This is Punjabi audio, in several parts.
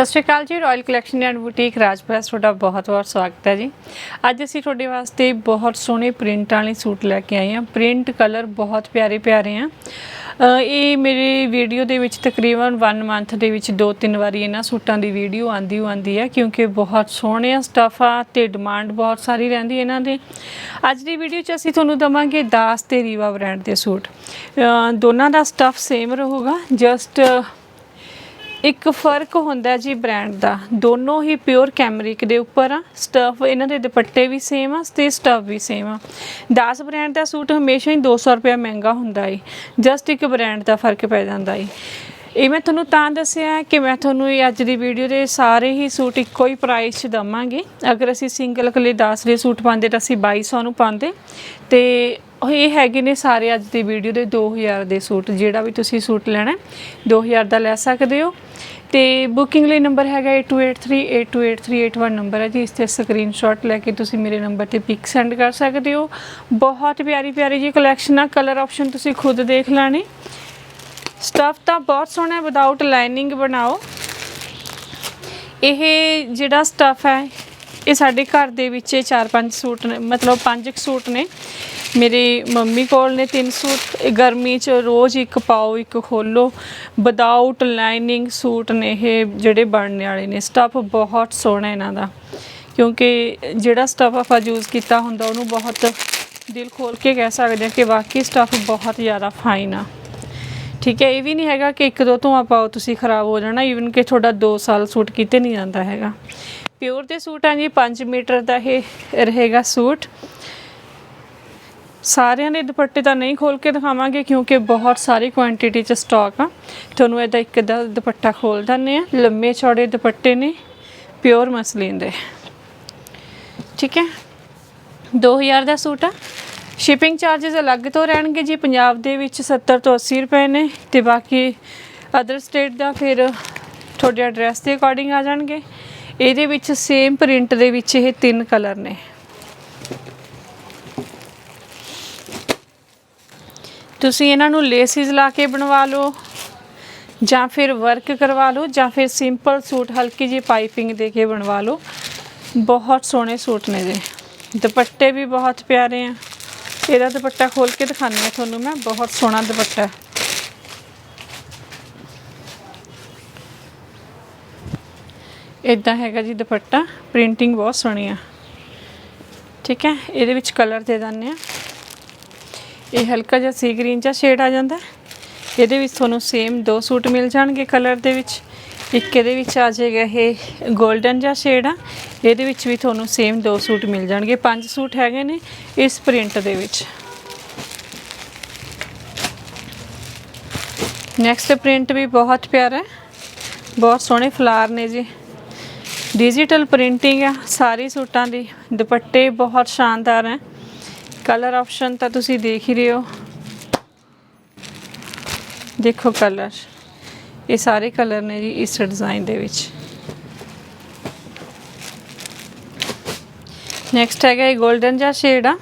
ਸਤਿ ਸ਼੍ਰੀ ਅਕਾਲ ਜੀ ਰਾਇਲ ਕਲੈਕਸ਼ਨ ਐਂਡ ਬੁਟੀਕ ਰਾਜਪ੍ਰੈਸ ਤੁਹਾਡਾ ਬਹੁਤ-ਬਹੁਤ ਸਵਾਗਤ ਹੈ ਜੀ। ਅੱਜ ਅਸੀਂ ਤੁਹਾਡੇ ਵਾਸਤੇ ਬਹੁਤ ਸੋਹਣੇ ਪ੍ਰਿੰਟ ਵਾਲੇ ਸੂਟ ਲੈ ਕੇ ਆਏ ਹਾਂ। ਪ੍ਰਿੰਟ ਕਲਰ ਬਹੁਤ ਪਿਆਰੇ ਪਿਆਰੇ ਆ। ਇਹ ਮੇਰੀ ਵੀਡੀਓ ਦੇ ਵਿੱਚ ਤਕਰੀਬਨ 1 ਮੰਥ ਦੇ ਵਿੱਚ ਦੋ ਤਿੰਨ ਵਾਰੀ ਇਹਨਾਂ ਸੂਟਾਂ ਦੀ ਵੀਡੀਓ ਆਂਦੀ ਆਂਦੀ ਹੈ, ਕਿਉਂਕਿ ਬਹੁਤ ਸੋਹਣੇ ਸਟਫ ਆ ਤੇ ਡਿਮਾਂਡ ਬਹੁਤ ਸਾਰੀ ਰਹਿੰਦੀ ਇਹਨਾਂ ਦੇ। ਅੱਜ ਦੀ ਵੀਡੀਓ 'ਚ ਅਸੀਂ ਤੁਹਾਨੂੰ ਦਵਾਂਗੇ ਦਾਸ ਤੇ ਰੀਵਾ ਬ੍ਰਾਂਡ ਦੇ ਸੂਟ। ਦੋਨਾਂ ਦਾ ਸਟਫ ਸੇਮ ਰਹੂਗਾ ਜਸਟ ਇੱਕ ਫ਼ਰਕ ਹੁੰਦਾ ਜੀ ਬ੍ਰਾਂਡ ਦਾ। ਦੋਨੋਂ ਹੀ ਪਿਓਰ ਕੈਮਰਿਕ ਦੇ ਉੱਪਰ ਆ। ਸਟਫ ਇਹਨਾਂ ਦੇ ਦੁਪੱਟੇ ਵੀ ਸੇਮ ਆ ਤੇ ਸਟਫ ਵੀ ਸੇਮ ਆ। 10 ਬ੍ਰਾਂਡ ਦਾ ਸੂਟ ਹਮੇਸ਼ਾ ਹੀ 200 ਰੁਪਏ ਮਹਿੰਗਾ ਹੁੰਦਾ ਏ। ਜਸਟ ਇੱਕ ਬ੍ਰਾਂਡ ਦਾ ਫ਼ਰਕ ਪੈ ਜਾਂਦਾ ਏ। ਇਹ ਮੈਂ ਤੁਹਾਨੂੰ ਤਾਂ ਦੱਸਿਆ ਕਿ ਮੈਂ ਤੁਹਾਨੂੰ ਇਹ ਅੱਜ ਦੀ ਵੀਡੀਓ ਦੇ ਸਾਰੇ ਹੀ ਸੂਟ ਇੱਕੋ ਹੀ ਪ੍ਰਾਈਸ 'ਚ ਦਵਾਂਗੇ। ਅਗਰ ਅਸੀਂ ਸਿੰਗਲ ਕਲੇ 10 ਦੇ ਸੂਟ ਪਾਉਂਦੇ ਤਾਂ ਅਸੀਂ 2200 ਨੂੰ ਪਾਉਂਦੇ। ਤੇ ਉਹ ਇਹ ਹੈਗੇ ਨੇ ਸਾਰੇ ਅੱਜ ਦੀ ਵੀਡੀਓ ਦੇ 2000 ਦੇ ਸੂਟ ਜਿਹੜਾ ਵੀ ਤੁਸੀਂ ਸੂਟ ਲੈਣਾ ਹੈ, 2000 ਦਾ ਲੈ ਸਕਦੇ ਹੋ। ਤੇ ਬੁਕਿੰਗ ਲਈ ਨੰਬਰ ਹੈਗਾ 8283828381 ਨੰਬਰ ਹੈ ਜੀ। ਇਸ ਤੇ ਸਕਰੀਨਸ਼ਾਟ ਲੈ ਕੇ ਤੁਸੀਂ ਮੇਰੇ ਨੰਬਰ ਤੇ ਪਿਕ ਸੈਂਡ ਕਰ ਸਕਦੇ ਹੋ। ਬਹੁਤ ਪਿਆਰੀ ਪਿਆਰੀ ਜੀ ਕਲੈਕਸ਼ਨ ਆ। ਕਲਰ ਆਪਸ਼ਨ ਤੁਸੀਂ ਖੁਦ ਦੇਖ ਲੈਣੇ। ਸਟਫ ਤਾਂ ਬਹੁਤ ਸੋਹਣਾ ਹੈ ਵਿਦਆਊਟ ਲਾਈਨਿੰਗ ਬਣਾਓ। ਇਹ ਜਿਹੜਾ ਸਟਫ ਹੈ ਇਹ ਸਾਡੇ ਘਰ ਦੇ ਵਿੱਚ ਇਹ ਚਾਰ ਪੰਜ ਸੂਟ ਨੇ, ਮਤਲਬ ਪੰਜ ਕੁ ਸੂਟ ਨੇ। ਮੇਰੇ ਮੰਮੀ ਕੋਲ ਨੇ ਤਿੰਨ ਸੂਟ। ਇਹ ਗਰਮੀ 'ਚ ਰੋਜ਼ ਇੱਕ ਪਾਓ, ਇੱਕ ਖੋਲੋ। ਵਿਦਆਊਟ ਲਾਈਨਿੰਗ ਸੂਟ ਨੇ ਇਹ ਜਿਹੜੇ ਬਣਨੇ ਵਾਲੇ ਨੇ। ਸਟੱਫ ਬਹੁਤ ਸੋਹਣਾ ਇਹਨਾਂ ਦਾ। ਕਿਉਂਕਿ ਜਿਹੜਾ ਸਟੱਫ ਆਪਾਂ ਯੂਜ਼ ਕੀਤਾ ਹੁੰਦਾ, ਉਹਨੂੰ ਬਹੁਤ ਦਿਲ ਖੋਲ ਕੇ ਕਹਿ ਸਕਦੇ ਹਾਂ ਕਿ ਵਾਕਈ ਸਟੱਫ ਬਹੁਤ ਜ਼ਿਆਦਾ ਫਾਈਨ ਆ। ਠੀਕ ਹੈ, ਇਹ ਵੀ ਨਹੀਂ ਹੈਗਾ ਕਿ ਇੱਕ ਦੋ ਧੋਆ ਪਾਓ, ਤੁਸੀਂ ਖਰਾਬ ਹੋ ਜਾਣਾ। ਈਵਨ ਕਿ ਤੁਹਾਡਾ 2 ਸਾਲ ਸੂਟ ਕਿਤੇ ਨਹੀਂ ਜਾਂਦਾ ਹੈਗਾ। ਪਿਓਰ ਦੇ ਸੂਟ ਆ ਜੀ 5 ਮੀਟਰ ਦਾ ਇਹ ਰਹੇਗਾ ਸੂਟ। ਸਾਰਿਆਂ ਦੇ ਦੁਪੱਟੇ ਤਾਂ ਨਹੀਂ ਖੋਲ ਕੇ ਦਿਖਾਵਾਂਗੇ ਕਿਉਂਕਿ ਬਹੁਤ ਸਾਰੀ ਕੁਆਂਟੀਟੀ ਚ ਸਟਾਕ ਆ। ਤੁਹਾਨੂੰ ਇਹਦਾ ਇੱਕ ਦਾ ਦੁਪੱਟਾ ਖੋਲ ਦਿੰਨੇ ਆ ਲੰਮੇ ਚੌੜੇ ਦੁਪੱਟੇ ਨੇ ਪਿਓਰ ਮਸਲੀਨ ਦੇ। ਠੀਕ ਹੈ? 2000 ਦਾ ਸੂਟ ਆ। ਸ਼ਿਪਿੰਗ ਚਾਰजेस ਅਲੱਗ ਤੋਂ ਰਹਿਣਗੇ ਜੀ। ਪੰਜਾਬ ਦੇ ਵਿੱਚ 70 ਤੋਂ 80 ਰੁਪਏ ਨੇ ਤੇ ਬਾਕੀ ਅਦਰ ਸਟੇਟ ਦਾ ਫਿਰ ਤੁਹਾਡੇ ਐਡਰੈਸ ਦੇ ਅਕੋਰਡਿੰਗ ਆ ਜਾਣਗੇ। ਇਹਦੇ ਵਿੱਚ ਸੇਮ ਪ੍ਰਿੰਟ ਦੇ ਵਿੱਚ ਇਹ ਤਿੰਨ ਕਲਰ ਨੇ। ਤੁਸੀਂ ਇਹਨਾਂ ਨੂੰ ਲੇਸਿਸ ਲਾ ਕੇ ਬਣਵਾ ਲਓ, ਜਾਂ ਫਿਰ ਵਰਕ ਕਰਵਾ ਲਓ, ਜਾਂ ਫਿਰ ਸਿੰਪਲ ਸੂਟ, ਹਲਕੀ ਜਿਹੀ ਪਾਈਪਿੰਗ ਦੇ ਕੇ ਬਣਵਾ ਲਓ। ਬਹੁਤ ਸੋਹਣੇ ਸੂਟ ਨੇ ਜੀ ਦੁਪੱਟੇ ਵੀ ਬਹੁਤ ਪਿਆਰੇ ਆ। ਇਹਦਾ ਦੁਪੱਟਾ ਖੋਲ ਕੇ ਦਿਖਾਉਂਦੀ ਹਾਂ ਤੁਹਾਨੂੰ ਮੈਂ, ਬਹੁਤ ਸੋਹਣਾ ਦੁਪੱਟਾ। ਇਦਾਂ ਹੈਗਾ ਜੀ ਦੁਪੱਟਾ ਪ੍ਰਿੰਟਿੰਗ ਬਹੁਤ ਸੋਹਣੀ ਆ। ਠੀਕ ਹੈ, ਇਹਦੇ ਵਿੱਚ ਕਲਰ ਦੇ ਦਿੰਦੇ ਆ। ਇਹ ਹਲਕਾ ਜਿਹਾ ਸੀ ਗ੍ਰੀਨ ਜਿਹਾ ਸ਼ੇਡ ਆ ਜਾਂਦਾ। ਇਹਦੇ ਵਿੱਚ ਤੁਹਾਨੂੰ ਸੇਮ ਦੋ ਸੂਟ ਮਿਲ ਜਾਣਗੇ ਕਲਰ ਦੇ ਵਿੱਚ। ਇੱਕ ਇਹਦੇ ਵਿੱਚ ਆ ਜਾਏਗਾ ਇਹ 골ਡਨ ਜਿਹਾ ਸ਼ੇਡ ਆ। ਇਹਦੇ ਵਿੱਚ ਵੀ ਤੁਹਾਨੂੰ ਸੇਮ ਦੋ ਸੂਟ ਮਿਲ ਜਾਣਗੇ। ਪੰਜ ਸੂਟ ਹੈਗੇ ਨੇ ਇਸ ਪ੍ਰਿੰਟ ਦੇ ਵਿੱਚ। ਨੈਕਸਟ ਪ੍ਰਿੰਟ ਵੀ ਬਹੁਤ ਪਿਆਰਾ ਹੈ। ਬਹੁਤ ਸੋਹਣੇ ਫਲਾਰ ਨੇ ਜੀ। ਡਿਜੀਟਲ ਪ੍ਰਿੰਟਿੰਗ ਆ, ਸਾਰੇ ਸੂਟਾਂ ਦੀ। ਦੁਪੱਟੇ ਬਹੁਤ ਸ਼ਾਨਦਾਰ ਹੈ। ਕਲਰ ਆਪਸ਼ਨ ਤਾਂ ਤੁਸੀਂ ਦੇਖ ਹੀ ਰਹੇ ਹੋ। ਦੇਖੋ ਕਲਰ ਇਹ ਸਾਰੇ ਕਲਰ ਨੇ ਜੀ ਇਸ ਡਿਜ਼ਾਈਨ ਦੇ ਵਿੱਚ। ਨੈਕਸਟ ਹੈਗਾ ਇਹ 골ਡਨ ਜਿਹਾ ਸ਼ੇਡ ਆ।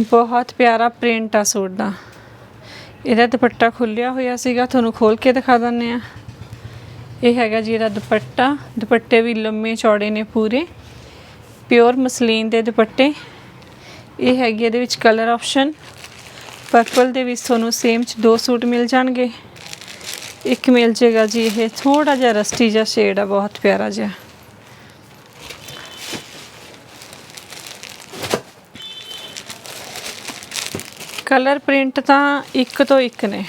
ਬਹੁਤ ਪਿਆਰਾ ਪ੍ਰਿੰਟ ਆ ਸੂਟ ਦਾ। ਇਹਦਾ ਦੁਪੱਟਾ ਖੁੱਲਿਆ ਹੋਇਆ ਸੀਗਾ, ਤੁਹਾਨੂੰ ਖੋਲ ਕੇ ਦਿਖਾ ਦਿੰਨੇ ਆ ਇਹ ਹੈਗਾ ਜੀ ਇਹਦਾ ਦੁਪੱਟਾ। ਦੁਪੱਟੇ ਵੀ ਲੰਮੇ ਚੌੜੇ ਨੇ ਪੂਰੇ। ਪਿਓਰ ਮਸਲੀਨ ਦੇ ਦੁਪੱਟੇ। ਇਹ ਹੈਗੀ ਇਹਦੇ ਵਿੱਚ ਕਲਰ ਆਪਸ਼ਨ ਪਰਪਲ ਦੇ ਵਿੱਚ ਤੁਹਾਨੂੰ ਸੇਮ ਚ ਦੋ ਸੂਟ ਮਿਲ ਜਾਣਗੇ। ਇੱਕ ਮਿਲ ਜੇਗਾ ਜੀ ਇਹ ਥੋੜਾ ਜਿਹਾ ਰਸਟੀ ਜਿਹਾ ਸ਼ੇਡ ਆ, ਬਹੁਤ ਪਿਆਰਾ ਜਿਹਾ। ਕਲਰ ਪ੍ਰਿੰਟ ਤਾਂ ਇੱਕ ਤੋਂ ਇੱਕ ਨੇ।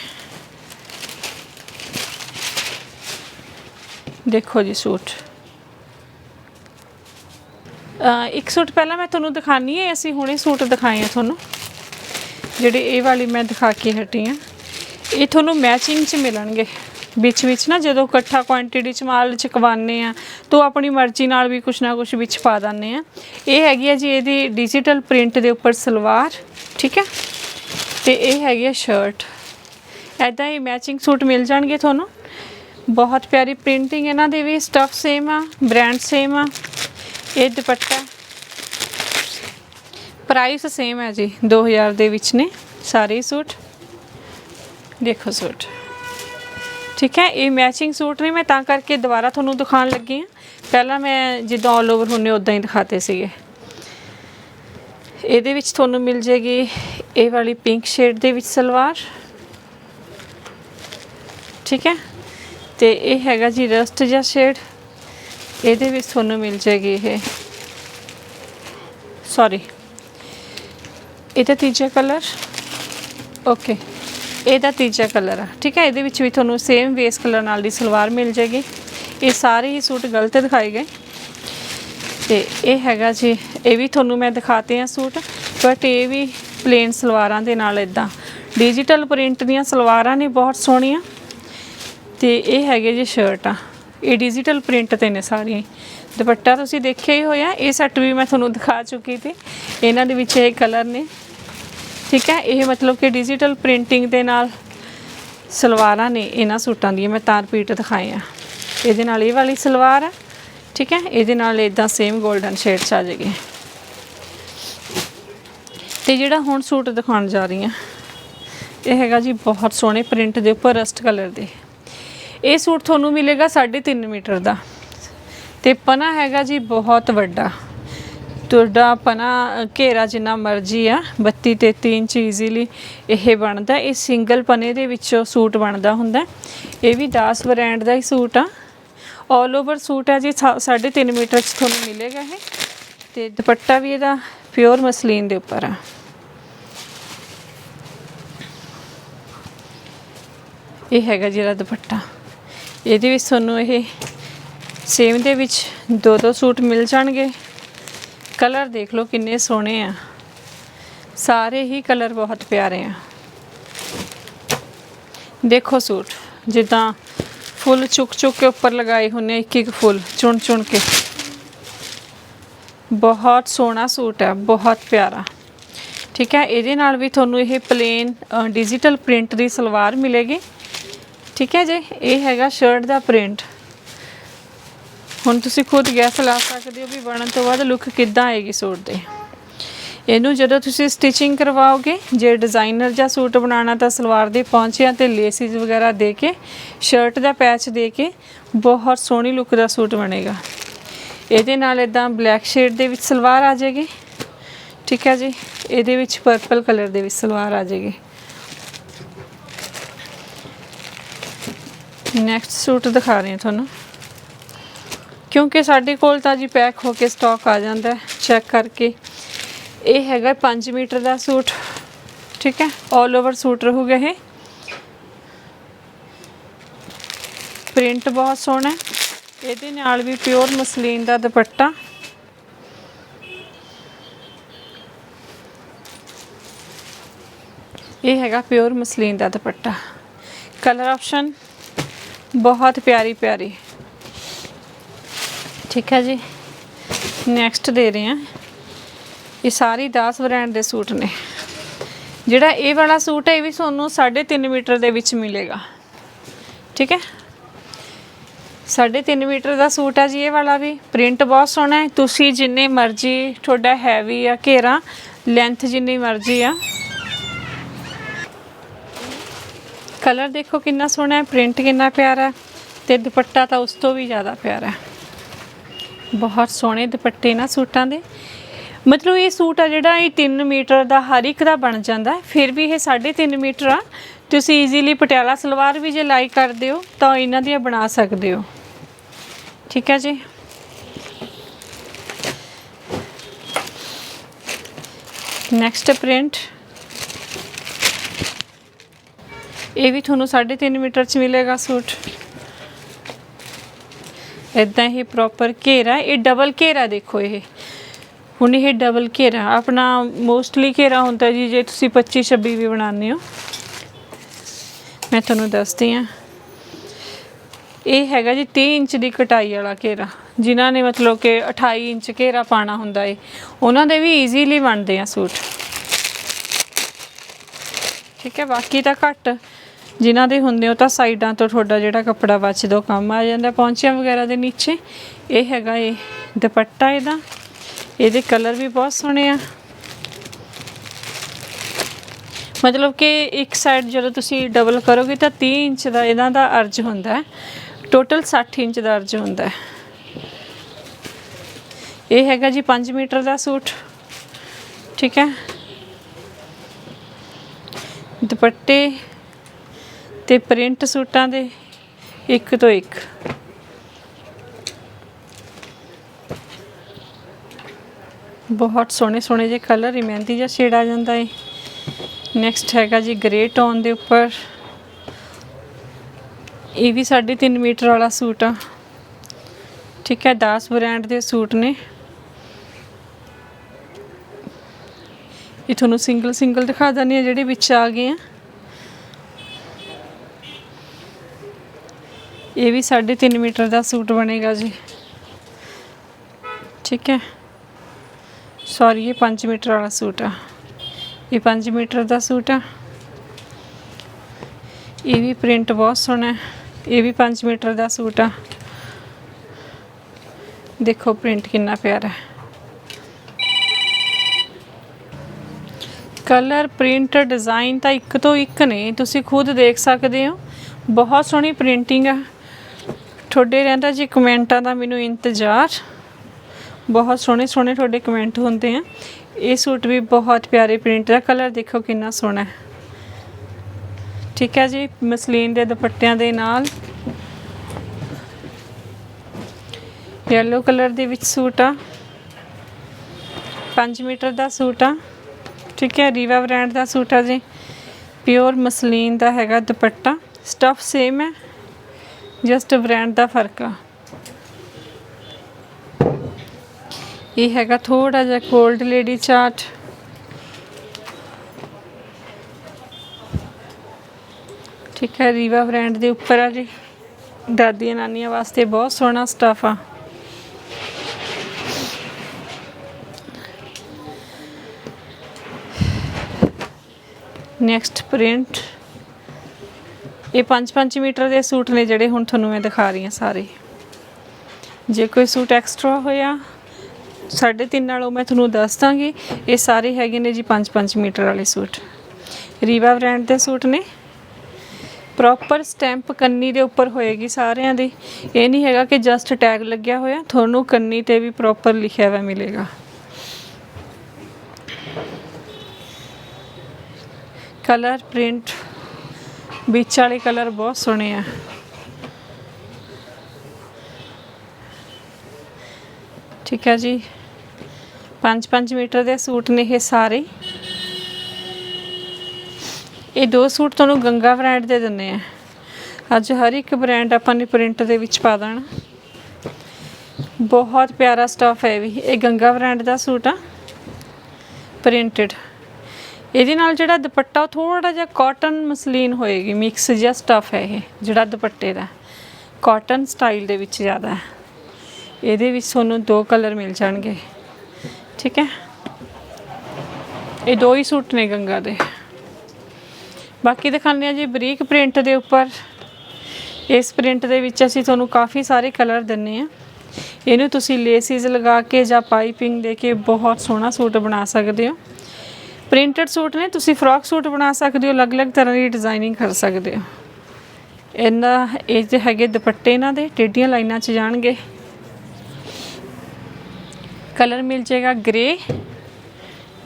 ਦੇਖੋ ਜੀ ਸੂਟ। ਇੱਕ ਸੂਟ ਪਹਿਲਾਂ ਮੈਂ ਤੁਹਾਨੂੰ ਦਿਖਾਣੀ ਹੈ, ਅਸੀਂ ਹੁਣੇ ਸੂਟ ਦਿਖਾਏ ਆ ਤੁਹਾਨੂੰ। ਜਿਹੜੇ ਇਹ ਵਾਲੀ ਮੈਂ ਦਿਖਾ ਕੇ ਹਟੀ ਆ ਇਹ ਤੁਹਾਨੂੰ ਮੈਚਿੰਗ ਚ ਮਿਲਣਗੇ। ਵਿੱਚ ਵਿੱਚ ਨਾ ਜਦੋਂ ਇਕੱਠਾ ਕੁਆਂਟੀਟੀ ਚ ਮਾਲ ਚਕਵਾਨੇ ਆ ਤਾਂ ਆਪਣੀ ਮਰਜ਼ੀ ਨਾਲ ਵੀ ਕੁਛ ਨਾ ਕੁਛ ਵਿੱਚ ਪਾ ਦਿੰਨੇ ਆ ਇਹ ਹੈਗੀ ਆ ਜੀ ਇਹਦੀ ਡਿਜੀਟਲ ਪ੍ਰਿੰਟ ਦੇ ਉੱਪਰ ਸਲਵਾਰ, ਠੀਕ ਹੈ? ਤੇ ਇਹ ਹੈਗੀ ਆ ਸ਼ਰਟ ਐਦਾਂ ਹੀ ਮੈਚਿੰਗ ਸੂਟ ਮਿਲ ਜਾਣਗੇ ਤੁਹਾਨੂੰ। ਬਹੁਤ ਪਿਆਰੀ ਪ੍ਰਿੰਟਿੰਗ ਇਹਨਾਂ ਦੇ ਵੀ ਸਟਫ ਸੇਮ ਆ ਬ੍ਰਾਂਡ ਸੇਮ ਆ, ਇਹ ਦੁਪੱਟਾ। ਪ੍ਰਾਈਸ ਸੇਮ ਹੈ ਜੀ 2000 ਦੇ ਵਿੱਚ ਨੇ, ਸਾਰੇ ਹੀ ਸੂਟ। ਦੇਖੋ ਸੂਟ। ਠੀਕ ਹੈ, ਇਹ ਮੈਚਿੰਗ ਸੂਟ ਨੇ, ਮੈਂ ਤਾਂ ਕਰਕੇ ਦੁਬਾਰਾ ਤੁਹਾਨੂੰ ਦਿਖਾਉਣ ਲੱਗੀ ਹਾਂ। ਪਹਿਲਾਂ ਮੈਂ ਜਿੱਦਾਂ ਆਲ ਓਵਰ ਹੁੰਨੇ ਉਦਾਂ ਹੀ ਦਿਖਾਤੇ ਸੀਗੇ। ਇਹਦੇ ਵਿੱਚ ਤੁਹਾਨੂੰ ਮਿਲ ਜੇਗੀ ਇਹ ਵਾਲੀ ਪਿੰਕ ਸ਼ੇਡ ਦੇ ਵਿੱਚ ਸਲਵਾਰ। ਠੀਕ ਹੈ ਤੇ ਇਹ ਹੈਗਾ ਜੀ ਰਸਟ ਜਾਂ ਸ਼ੇਡ। ਇਹਦੇ ਵਿੱਚ ਤੁਹਾਨੂੰ ਮਿਲ ਜਾਏਗੀ ਇਹ। ਸੌਰੀ ਇਹਦਾ ਤੀਜਾ ਕਲਰ ਓਕੇ ਇਹਦਾ ਤੀਜਾ ਕਲਰ ਆ। ਠੀਕ ਹੈ, ਇਹਦੇ ਵਿੱਚ ਵੀ ਤੁਹਾਨੂੰ ਸੇਮ ਵੇਸ ਕਲਰ ਨਾਲ ਦੀ ਸਲਵਾਰ ਮਿਲ ਜਾਏਗੀ। ਇਹ ਸਾਰੇ ਹੀ ਸੂਟ ਗਲਤ ਦਿਖਾਏ ਗਏ। ਤੇ ਇਹ ਹੈਗਾ ਜੀ, ਇਹ ਵੀ ਤੁਹਾਨੂੰ ਮੈਂ ਦਿਖਾਤੇ ਆ ਸੂਟ ਬਟ ਇਹ ਵੀ ਪਲੇਨ ਸਲਵਾਰਾਂ ਦੇ ਨਾਲ ਇਦਾਂ ਡਿਜੀਟਲ ਪ੍ਰਿੰਟ ਦੀਆਂ ਸਲਵਾਰਾਂ ਨੇ ਬਹੁਤ ਸੋਹਣੀਆਂ। ਤੇ ਇਹ ਹੈਗੇ ਜੀ ਸ਼ਰਟ ਆ। ਇਹ ਡਿਜੀਟਲ ਪ੍ਰਿੰਟ ਤੇ ਨੇ ਸਾਰੀਆਂ। ਹੀ। ਦੁਪੱਟਾ ਤੁਸੀਂ ਦੇਖਿਆ ਹੀ ਹੋਇਆ, ਇਹ ਸੱਟ ਵੀ ਮੈਂ ਤੁਹਾਨੂੰ ਦਿਖਾ ਚੁੱਕੀ ਸੀ। ਇਹਨਾਂ ਦੇ ਵਿੱਚ ਇਹ ਕਲਰ ਨੇ। ਠੀਕ ਹੈ, ਇਹ ਮਤਲਬ ਕਿ ਡਿਜੀਟਲ ਪ੍ਰਿੰਟਿੰਗ ਦੇ ਨਾਲ ਸਲਵਾਰਾਂ ਨੇ ਇਹਨਾਂ ਸੂਟਾਂ ਦੀਆਂ। ਮੈਂ ਤਾਂ ਰਿਪੀਟ ਦਿਖਾਏ ਆ। ਇਹਦੇ ਨਾਲ ਇਹ ਵਾਲੀ ਸਲਵਾਰ ਆ। ਠੀਕ ਹੈ, ਇਹਦੇ ਨਾਲ ਇਦਾਂ ਸੇਮ 골ਡਨ ਸ਼ੇਡ ਚ ਆ ਜਾਏਗੀ। ਤੇ ਜਿਹੜਾ ਹੁਣ ਸੂਟ ਦਿਖਾਉਣ ਜਾ ਰਹੀ ਆ ਇਹ ਹੈਗਾ ਜੀ ਬਹੁਤ ਸੋਹਣੇ ਪ੍ਰਿੰਟ ਦੇ ਉੱਪਰ ਰਸਟ ਕਲਰ ਦੇ। ਇਹ ਸੂਟ ਤੁਹਾਨੂੰ ਮਿਲੇਗਾ 3.5 ਮੀਟਰ ਦਾ। ਤੇ ਪਨਾ ਹੈਗਾ ਜੀ ਬਹੁਤ ਵੱਡਾ। ਤੁਹਾਡਾ ਪਨਾ ਘੇਰਾ ਜਿੰਨਾ ਮਰਜ਼ੀ ਆ 32 33 ਇੰਚ ਈਜ਼ੀਲੀ ਇਹ ਬਣਦਾ। ਇਹ ਸਿੰਗਲ ਪਨੇ ਦੇ ਵਿੱਚੋਂ ਸੂਟ ਬਣਦਾ ਹੁੰਦਾ। ਇਹ ਵੀ 10 ਬ੍ਰਾਂਡ ਦਾ ਹੀ ਸੂਟ ਆ। ਆਲ ਓਵਰ ਸੂਟ ਹੈ ਜੀ 3.5 ਮੀਟਰ ਚ ਤੁਹਾਨੂੰ ਮਿਲੇਗਾ ਇਹ। ਤੇ ਦੁਪੱਟਾ ਵੀ ਇਹਦਾ ਪਿਓਰ ਮਸਲੀਨ ਦੇ ਉੱਪਰ ਆ। ਇਹ ਹੈਗਾ ਜਿਹੜਾ ਦੁਪੱਟਾ। ਇਹਦੇ ਵਿੱਚ ਤੁਹਾਨੂੰ ਇਹ ਸੇਮ ਦੇ ਵਿੱਚ ਦੋ ਦੋ ਸੂਟ ਮਿਲ ਜਾਣਗੇ। ਕਲਰ ਦੇਖ ਲਓ ਕਿੰਨੇ ਸੋਹਣੇ ਆ। ਸਾਰੇ ਹੀ ਕਲਰ ਬਹੁਤ ਪਿਆਰੇ ਆ। ਦੇਖੋ ਸੂਟ, ਜਿੱਦਾਂ ਫੁੱਲ ਚੁੱਕ ਚੁੱਕ ਕੇ ਉੱਪਰ ਲਗਾਏ ਹੁੰਨੇ ਇੱਕ ਇੱਕ ਫੁੱਲ ਚੁਣ ਚੁਣ ਕੇ। ਬਹੁਤ ਸੋਹਣਾ ਸੂਟ ਹੈ ਬਹੁਤ ਪਿਆਰਾ। ਠੀਕ ਹੈ, ਇਹਦੇ ਨਾਲ ਵੀ ਤੁਹਾਨੂੰ ਇਹ ਪਲੇਨ ਡਿਜੀਟਲ ਪ੍ਰਿੰਟ ਦੀ ਸਲਵਾਰ ਮਿਲੇਗੀ। ਠੀਕ ਹੈ ਜੀ, ਇਹ ਹੈਗਾ ਸ਼ਰਟ ਦਾ ਪ੍ਰਿੰਟ ਹੁਣ ਤੁਸੀਂ ਖੁਦ ਗੈਸ ਲਾ ਸਕਦੇ ਹੋ ਵੀ ਬਣਨ ਤੋਂ ਬਾਅਦ ਲੁੱਕ ਕਿੱਦਾਂ ਆਏਗੀ ਸੂਟ ਦੇ। ਇਹਨੂੰ ਜਦੋਂ ਤੁਸੀਂ ਸਟਿਚਿੰਗ ਕਰਵਾਓਗੇ, ਜੇ ਡਿਜ਼ਾਈਨਰ ਜਾਂ ਸੂਟ ਬਣਾਉਣਾ ਤਾਂ ਸਲਵਾਰ ਦੇ ਪੌਂਚਿਆਂ ਤੇ ਲੇਸਿਸ ਵਗੈਰਾ ਦੇ ਕੇ ਸ਼ਰਟ ਦਾ ਪੈਚ ਦੇ ਕੇ ਬਹੁਤ ਸੋਹਣੀ ਲੁੱਕ ਦਾ ਸੂਟ ਬਣੇਗਾ। ਇਹਦੇ ਨਾਲ ਇਦਾਂ ਬਲੈਕ ਸ਼ੇਡ ਦੇ ਵਿੱਚ ਸਲਵਾਰ ਆ ਜਾਏਗੀ। ਠੀਕ ਹੈ ਜੀ, ਇਹਦੇ ਵਿੱਚ ਪਰਪਲ ਕਲਰ ਦੇ ਵਿੱਚ ਸਲਵਾਰ ਆ ਜਾਏਗੀ। ਨੈਕਸਟ ਸੂਟ ਦਿਖਾ ਰਹੀ ਹਾਂ ਤੁਹਾਨੂੰ। ਕਿਉਂਕਿ ਸਾਡੇ ਕੋਲ ਤਾਂ ਜੀ ਪੈਕ ਹੋ ਕੇ ਸਟਾਕ ਆ ਜਾਂਦਾ ਚੈੱਕ ਕਰਕੇ। ਇਹ ਹੈਗਾ 5 ਮੀਟਰ ਦਾ ਸੂਟ, ਠੀਕ ਹੈ? 올 ਓਵਰ ਸੂਟ ਰਹੂਗਾ ਇਹ। ਪ੍ਰਿੰਟ ਬਹੁਤ ਸੋਹਣਾ ਇਹਦੇ ਨਾਲ ਵੀ ਪਿਓਰ ਮਸਲੀਨ ਦਾ ਦੁਪੱਟਾ। ਇਹ ਹੈਗਾ ਪਿਓਰ ਮਸਲੀਨ ਦਾ ਦੁਪੱਟਾ। ਕਲਰ ਆਪਸ਼ਨ ਬਹੁਤ ਪਿਆਰੀ ਪਿਆਰੀ। ਠੀਕ ਹੈ ਜੀ। ਨੈਕਸਟ ਦੇ ਰਹੇ ਹਾਂ। ਇਹ ਸਾਰੀ 10 ਬ੍ਰਾਂਡ ਦੇ ਸੂਟ ਨੇ। ਜਿਹੜਾ ਇਹ ਵਾਲਾ ਸੂਟ ਹੈ ਇਹ ਵੀ ਤੁਹਾਨੂੰ 3.5 ਮੀਟਰ ਦੇ ਵਿੱਚ ਮਿਲੇਗਾ। ਠੀਕ ਹੈ? 3.5 ਮੀਟਰ ਦਾ ਸੂਟ ਹੈ ਜੀ ਇਹ ਵਾਲਾ ਵੀ। ਪ੍ਰਿੰਟ ਬਹੁਤ ਸੋਹਣਾ ਹੈ। ਤੁਸੀਂ ਜਿੰਨੇ ਮਰਜ਼ੀ ਤੁਹਾਡਾ ਹੈਵੀ ਆ ਘੇਰਾ ਲੈਂਥ ਜਿੰਨੀ ਮਰਜ਼ੀ ਆ। ਕਲਰ ਦੇਖੋ ਕਿੰਨਾ ਸੋਹਣਾ ਹੈ, ਪ੍ਰਿੰਟ ਕਿੰਨਾ ਪਿਆਰਾ ਹੈ ਤੇ ਦੁਪੱਟਾ ਤਾਂ ਉਸ ਤੋਂ ਵੀ ਜ਼ਿਆਦਾ ਪਿਆਰਾ ਹੈ। ਬਹੁਤ ਸੋਹਣੇ ਦੁਪੱਟੇ ਨਾ ਸੂਟਾਂ ਦੇ। ਮਤਲਬ ਇਹ ਸੂਟ ਆ ਜਿਹੜਾ ਇਹ 3 ਮੀਟਰ ਦਾ ਹਰ ਇੱਕ ਦਾ ਬਣ ਜਾਂਦਾ ਹੈ, ਫਿਰ ਵੀ ਇਹ 3.5 ਮੀਟਰ ਆ। ਤੁਸੀਂ ਈਜ਼ੀਲੀ ਪਟਿਆਲਾ ਸਲਵਾਰ ਵੀ ਜੇ ਲਾਈ ਕਰਦੇ ਹੋ ਤਾਂ ਇਹਨਾਂ ਦੀਆਂ ਬਣਾ ਸਕਦੇ ਹੋ। ਠੀਕ ਹੈ ਜੀ। ਨੈਕਸਟ ਪ੍ਰਿੰਟ ਇਹ ਵੀ ਤੁਹਾਨੂੰ 3.5 ਮੀਟਰ ਚ ਮਿਲੇਗਾ ਸੂਟ। ਇਦਾਂ ਹੀ ਪ੍ਰੋਪਰ ਘੇਰਾ, ਇਹ ਡਬਲ ਘੇਰਾ ਦੇਖੋ ਇਹ। ਹੁਣ ਇਹ ਡਬਲ ਘੇਰਾ, ਆਪਣਾ ਮੋਸਟਲੀ ਘੇਰਾ ਹੁੰਦਾ ਜੀ, ਜੇ ਤੁਸੀਂ 25 26 ਵੀ ਬਣਾਉਂਦੇ ਹੋ। ਮੈਂ ਤੁਹਾਨੂੰ ਦੱਸਦੀ ਆ ਇਹ ਹੈਗਾ ਜੀ 30 ਇੰਚ ਦੀ ਕਟਾਈ ਵਾਲਾ ਘੇਰਾ, ਜਿਨ੍ਹਾਂ ਨੇ ਮਤਲਬ ਕਿ 28 ਇੰਚ ਘੇਰਾ ਪਾਣਾ ਹੁੰਦਾ ਏ। ਉਹਨਾਂ ਦੇ ਵੀ ਈਜ਼ੀਲੀ ਬਣਦੇ ਆ ਸੂਟ। ਠੀਕ ਹੈ, ਬਾਕੀ ਤਾਂ ਘੱਟ। ਜਿਨ੍ਹਾਂ ਦੇ ਹੁੰਦੇ ਹੋ ਤਾਂ ਸਾਈਡਾਂ ਤੋਂ ਤੁਹਾਡਾ ਜਿਹੜਾ ਕੱਪੜਾ ਬਚਦਾ ਉਹ ਕੰਮ ਆ ਜਾਂਦਾ। ਪੌਂਚਿਆਂ ਵਗੈਰਾ ਦੇ ਨੀਚੇ, ਇਹ ਹੈਗਾ ਇਹ ਦੁਪੱਟਾ ਇਹਦਾ। ਇਹਦੇ ਕਲਰ ਵੀ ਬਹੁਤ ਸੋਹਣੇ ਆ। ਮਤਲਬ ਕਿ ਇੱਕ ਸਾਈਡ ਜਦੋਂ ਤੁਸੀਂ ਡਬਲ ਕਰੋਗੇ ਤਾਂ 30 ਇੰਚ ਦਾ ਇਹਨਾਂ ਦਾ ਅਰਜ ਹੁੰਦਾ ਹੈ। ਟੋਟਲ 60 ਇੰਚ ਦਾ ਅਰਜ ਹੁੰਦਾ ਹੈ। ਇਹ ਹੈਗਾ ਜੀ 5 ਮੀਟਰ ਦਾ ਸੂਟ। ਠੀਕ ਹੈ। ਦੁਪੱਟੇ ਤੇ ਪ੍ਰਿੰਟ ਸੂਟਾਂ ਦੇ ਇੱਕ ਤੋਂ ਇੱਕ। ਬਹੁਤ ਸੋਹਣੇ ਸੋਹਣੇ ਜਿਹੇ ਕਲਰ ਹੀ ਮਹਿੰਦੀ ਜਾਂ ਸ਼ੇਡ ਆ ਜਾਂਦਾ ਏ। ਨੈਕਸਟ ਹੈਗਾ ਜੀ ਗ੍ਰੇ ਟੋਨ ਦੇ ਉੱਪਰ। ਇਹ ਵੀ 3.5 ਮੀਟਰ ਵਾਲਾ ਸੂਟ ਆ। ਠੀਕ ਹੈ 10 ਬ੍ਰਾਂਡ ਦੇ ਸੂਟ ਨੇ। ਇਹ ਤੁਹਾਨੂੰ ਸਿੰਗਲ ਸਿੰਗਲ ਦਿਖਾ ਦਿੰਦੀ ਆ ਜਿਹੜੇ ਵਿੱਚ ਆ ਗਏ ਆ। ਇਹ ਵੀ 3.5 ਮੀਟਰ ਦਾ ਸੂਟ ਬਣੇਗਾ ਜੀ। ਠੀਕ ਹੈ। ਸੌਰੀ ਇਹ 5 ਮੀਟਰ ਵਾਲਾ ਸੂਟ ਆ। ਇਹ 5 ਮੀਟਰ ਦਾ ਸੂਟ ਆ। ਇਹ ਵੀ ਪ੍ਰਿੰਟ ਬਹੁਤ ਸੋਹਣਾ ਹੈ। ਇਹ ਵੀ 5 ਮੀਟਰ ਦਾ ਸੂਟ ਆ। ਦੇਖੋ, ਪ੍ਰਿੰਟ ਕਿੰਨਾ ਪਿਆਰਾ ਹੈ। ਕਲਰ, ਪ੍ਰਿੰਟ, ਡਿਜ਼ਾਈਨ ਤਾਂ ਇੱਕ ਤੋਂ ਇੱਕ ਨੇ। ਤੁਸੀਂ ਖੁਦ ਦੇਖ ਸਕਦੇ ਹੋ। ਬਹੁਤ ਸੋਹਣੀ ਪ੍ਰਿੰਟਿੰਗ ਆ। ਤੁਹਾਡੇ ਰਹਿੰਦਾ ਜੀ ਕਮੈਂਟਾਂ ਦਾ ਮੈਨੂੰ ਇੰਤਜ਼ਾਰ। ਬਹੁਤ ਸੋਹਣੇ ਸੋਹਣੇ ਤੁਹਾਡੇ ਕਮੈਂਟ ਹੁੰਦੇ ਆ। ਇਹ ਸੂਟ ਵੀ ਬਹੁਤ ਪਿਆਰੇ ਪ੍ਰਿੰਟ ਦਾ ਕਲਰ ਦੇਖੋ ਕਿੰਨਾ ਸੋਹਣਾ ਹੈ। ਠੀਕ ਹੈ ਜੀ, ਮਸਲੀਨ ਦੇ ਦੁਪੱਟਿਆਂ ਦੇ ਨਾਲ। ਯੈਲੋ ਕਲਰ ਦੇ ਵਿੱਚ ਸੂਟ ਆ। 5 ਮੀਟਰ ਦਾ ਸੂਟ ਆ। ਠੀਕ ਹੈ, ਰੀਵਾ ਬ੍ਰਾਂਡ ਦਾ ਸੂਟ ਆ ਜੀ। ਪਿਓਰ ਮਸਲੀਨ ਦਾ ਹੈਗਾ ਦੁਪੱਟਾ। ਸਟਫ ਸੇਮ ਹੈ। ਜਸਟ ਬ੍ਰਾਂਡ ਦਾ ਫ਼ਰਕ ਆ। ਇਹ ਹੈਗਾ ਥੋੜਾ ਜਿਹਾ ਕੋਲਡ ਲੇਡੀ ਚਾਰਟ ਠੀਕ ਹੈ ਰੀਵਾ ਬ੍ਰਾਂਡ ਦੇ ਉੱਪਰ ਆ ਜੀ। ਦਾਦੀਆਂ ਨਾਨੀਆਂ ਵਾਸਤੇ ਬਹੁਤ ਸੋਹਣਾ ਸਟਫ ਆ। ਨੈਕਸਟ ਪ੍ਰਿੰਟ ਇਹ 5-5 ਮੀਟਰ ਦੇ ਸੂਟ ਨੇ ਜਿਹੜੇ ਹੁਣ ਤੁਹਾਨੂੰ ਮੈਂ ਦਿਖਾ ਰਹੀ ਹਾਂ ਸਾਰੇ। ਜੇ ਕੋਈ ਸੂਟ ਐਕਸਟਰਾ ਹੋਇਆ, ਸਾਢੇ ਤਿੰਨ ਨਾਲੋਂ ਮੈਂ ਤੁਹਾਨੂੰ ਦੱਸ ਦਾਂਗੀ, ਇਹ ਸਾਰੇ ਹੈਗੇ ਨੇ ਜੀ 5-5 ਮੀਟਰ ਵਾਲੇ ਸੂਟ। ਰੀਵਾ ਬ੍ਰਾਂਡ ਦੇ ਸੂਟ ਨੇ। ਪ੍ਰੋਪਰ ਸਟੈਂਪ ਕੰਨੀ ਦੇ ਉੱਪਰ ਹੋਏਗੀ ਸਾਰਿਆਂ ਦੀ। ਇਹ ਨਹੀਂ ਹੈਗਾ ਕਿ ਜਸਟ ਟੈਗ ਲੱਗਿਆ ਹੋਇਆ, ਤੁਹਾਨੂੰ ਕੰਨੀ ਤੇ ਵੀ ਪ੍ਰੋਪਰ ਲਿਖਿਆ ਹੋਇਆ ਮਿਲੇਗਾ। ਕਲਰ ਪ੍ਰਿੰਟ ਵਿੱਚ ਵਾਲੇ ਕਲਰ ਬਹੁਤ ਸੋਹਣੇ ਆ। ਠੀਕ ਹੈ ਜੀ। 5-5 ਮੀਟਰ ਦੇ ਸੂਟ ਨੇ ਇਹ ਸਾਰੇ। ਇਹ ਦੋ ਸੂਟ ਤੁਹਾਨੂੰ ਗੰਗਾ ਬ੍ਰਾਂਡ ਦੇ ਦਿੰਨੇ ਆ। ਅੱਜ ਹਰ ਇੱਕ ਬ੍ਰਾਂਡ ਆਪਾਂ ਨੇ ਪ੍ਰਿੰਟ ਦੇ ਵਿੱਚ ਪਾ ਦੇਣਾ। ਬਹੁਤ ਪਿਆਰਾ ਸਟਫ ਹੈ ਇਹ ਵੀ। ਇਹ ਗੰਗਾ ਬ੍ਰਾਂਡ ਦਾ ਸੂਟ ਆ। ਪ੍ਰਿੰਟਡ ਇਹਦੇ ਨਾਲ ਜਿਹੜਾ ਦੁਪੱਟਾ, ਉਹ ਥੋੜਾ ਜਿਹਾ ਕਾਟਨ ਮਸਲੀਨ ਹੋਏਗੀ ਮਿਕਸ ਜਿਹਾ ਸਟਫ ਹੈ ਇਹ, ਜਿਹੜਾ ਦੁਪੱਟੇ ਦਾ। ਕਾਟਨ ਸਟਾਈਲ ਦੇ ਵਿੱਚ ਜ਼ਿਆਦਾ ਹੈ। ਇਹਦੇ ਵਿੱਚ ਤੁਹਾਨੂੰ ਦੋ ਕਲਰ ਮਿਲ ਜਾਣਗੇ। ਠੀਕ ਹੈ? ਇਹ ਦੋ ਹੀ ਸੂਟ ਨੇ ਗੰਗਾ ਦੇ। ਬਾਕੀ ਦਿਖਾਉਂਦੇ ਆ ਜੀ ਬਰੀਕ ਪ੍ਰਿੰਟ ਦੇ ਉੱਪਰ। ਇਸ ਪ੍ਰਿੰਟ ਦੇ ਵਿੱਚ ਅਸੀਂ ਤੁਹਾਨੂੰ ਕਾਫੀ ਸਾਰੇ ਕਲਰ ਦਿੰਨੇ ਆ ਇਹਨੂੰ ਤੁਸੀਂ ਲੇਸਿਸ ਲਗਾ ਕੇ ਜਾਂ ਪਾਈਪਿੰਗ ਦੇ ਕੇ ਬਹੁਤ ਸੋਹਣਾ ਸੂਟ ਬਣਾ ਸਕਦੇ ਹੋ। ਪ੍ਰਿੰਟਡ ਸੂਟ ਨੇ, ਤੁਸੀਂ ਫਰੋਕ ਸੂਟ ਬਣਾ ਸਕਦੇ ਹੋ, ਅਲੱਗ-ਅਲੱਗ ਤਰ੍ਹਾਂ ਦੀ ਡਿਜ਼ਾਈਨਿੰਗ ਕਰ ਸਕਦੇ ਹੋ। ਇਹਨਾਂ, ਇਹ ਜੇ ਹੈਗੇ ਦੁਪੱਟੇ ਇਹਨਾਂ ਦੇ ਟੇਡੀਆਂ ਲਾਈਨਾਂ 'ਚ ਜਾਣਗੇ। ਕਲਰ ਮਿਲ ਜਾਏਗਾ ਗ੍ਰੇ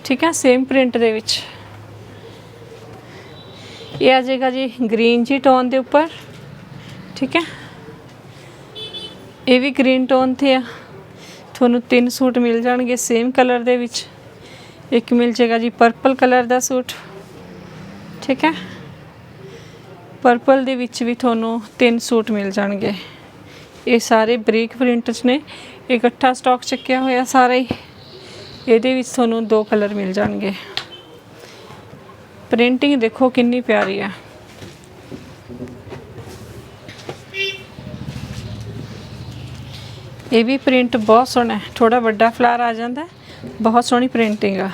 ਠੀਕ ਹੈ ਸੇਮ ਪ੍ਰਿੰਟ ਦੇ ਵਿੱਚ। ਇਹ ਆ ਜਾਏਗਾ ਜੀ ਗ੍ਰੀਨ ਜੀ ਟੋਨ ਦੇ ਉੱਪਰ, ਠੀਕ ਹੈ ਇਹ ਵੀ ਗ੍ਰੀਨ ਟੋਨ ਤੇ ਆ। ਤੁਹਾਨੂੰ ਤਿੰਨ ਸੂਟ ਮਿਲ ਜਾਣਗੇ ਸੇਮ ਕਲਰ ਦੇ ਵਿੱਚ। ਇੱਕ ਮਿਲ ਜਾਏਗਾ ਜੀ ਪਰਪਲ ਕਲਰ ਦਾ ਸੂਟ ਠੀਕ ਹੈ ਪਰਪਲ ਦੇ ਵਿੱਚ ਵੀ ਤੁਹਾਨੂੰ ਤਿੰਨ ਸੂਟ ਮਿਲ ਜਾਣਗੇ ਇਹ ਸਾਰੇ ਬਰੀਕ ਪ੍ਰਿੰਟਸ ਨੇ ਇਕੱਠਾ ਸਟਾਕ ਚੱਕਿਆ ਹੋਇਆ ਸਾਰਾ ਹੀ ਇਹਦੇ ਵਿੱਚ ਤੁਹਾਨੂੰ ਦੋ ਕਲਰ ਮਿਲ ਜਾਣਗੇ ਪ੍ਰਿੰਟਿੰਗ ਦੇਖੋ ਕਿੰਨੀ ਪਿਆਰੀ ਆ ਇਹ ਵੀ ਪ੍ਰਿੰਟ ਬਹੁਤ ਸੋਹਣਾ ਹੈ ਥੋੜਾ ਵੱਡਾ ਫਲਾਰ ਆ ਜਾਂਦਾ ਹੈ ਬਹੁਤ ਸੋਹਣੀ ਪ੍ਰਿੰਟਿੰਗ ਆ।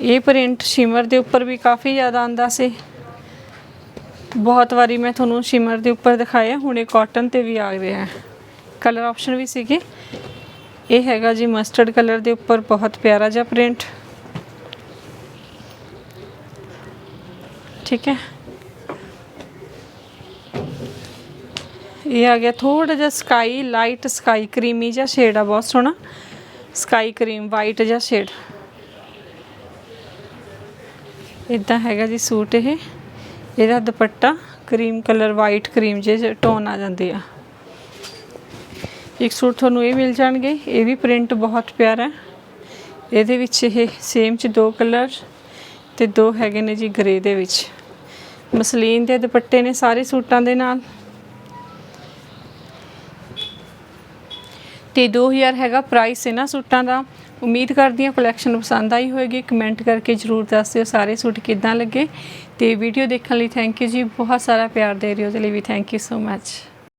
ਇਹ ਪ੍ਰਿੰਟ ਸ਼ਿਮਰ ਦੇ ਉੱਪਰ ਵੀ ਕਾਫੀ ਜ਼ਿਆਦਾ ਆਂਦਾ ਸੀ। ਬਹੁਤ ਵਾਰੀ ਮੈਂ ਤੁਹਾਨੂੰ ਸ਼ਿਮਰ ਦੇ ਉੱਪਰ ਦਿਖਾਇਆ ਹੁਣ ਇਹ ਕਾਟਨ ਤੇ ਵੀ ਆ ਰਿਹਾ ਹੈ ਕਲਰ ਆਪਸ਼ਨ ਵੀ ਸੀਗੇ। ਇਹ ਹੈਗਾ ਜੀ ਮਸਟਰਡ ਕਲਰ ਦੇ ਉੱਪਰ, ਬਹੁਤ ਪਿਆਰਾ ਜਿਹਾ ਪ੍ਰਿੰਟ ਠੀਕ ਹੈ। ਇਹ ਆ ਗਿਆ ਥੋੜਾ ਜਿਹਾ ਸਕਾਈ ਲਾਈਟ ਸਕਾਈ ਕਰੀਮੀ ਜਿਹਾ ਸ਼ੇਡ ਆ, ਬਹੁਤ ਸੋਹਣਾ। ਸਕਾਈ ਕਰੀਮ ਵਾਈਟ ਜਿਹਾ ਸ਼ੇਡ ਇਦਾਂ ਹੈਗਾ ਜੀ ਸੂਟ ਇਹ। ਇਹਦਾ dupatta cream colour white cream ਜਿਹੇ ਟੋਨ ਆ ਜਾਂਦੇ ਆ। ਇੱਕ ਸੂਟ ਤੁਹਾਨੂੰ ਇਹ ਮਿਲ ਜਾਣਗੇ, ਇਹ ਵੀ ਪ੍ਰਿੰਟ ਬਹੁਤ ਪਿਆਰਾ ਹੈ। ਇਹਦੇ ਵਿੱਚ ਇਹ ਸੇਮ ਚ ਦੋ ਕਲਰ ਤੇ ਦੋ ਹੈਗੇ ਨੇ ਜੀ ਗ੍ਰੇ ਦੇ ਵਿੱਚ। ਮਸਲੀਨ ਦੇ ਦੁਪੱਟੇ ਨੇ ਸਾਰੇ ਸੂਟਾਂ ਦੇ ਨਾਲ। ਤੇ 2000 ਹੈਗਾ ਪ੍ਰਾਈਸ ਇਹਨਾਂ ਸੂਟਾਂ ਦਾ। ਉਮੀਦ ਕਰਦੀ ਹਾਂ ਕਲੈਕਸ਼ਨ ਪਸੰਦ ਆਈ ਹੋਵੇਗੀ ਕਮੈਂਟ ਕਰਕੇ ਜਰੂਰ ਦੱਸ ਦਿਓ ਸਾਰੇ ਸੂਟ ਕਿੱਦਾਂ ਲੱਗੇ। ਤੇ ਵੀਡੀਓ ਦੇਖਣ ਲਈ ਥੈਂਕ ਯੂ ਜੀ। ਬਹੁਤ ਸਾਰਾ ਪਿਆਰ ਦੇ ਰਹੇ ਹੋ। ਉਹਦੇ ਲਈ ਵੀ ਥੈਂਕ ਯੂ ਸੋ ਮੱਚ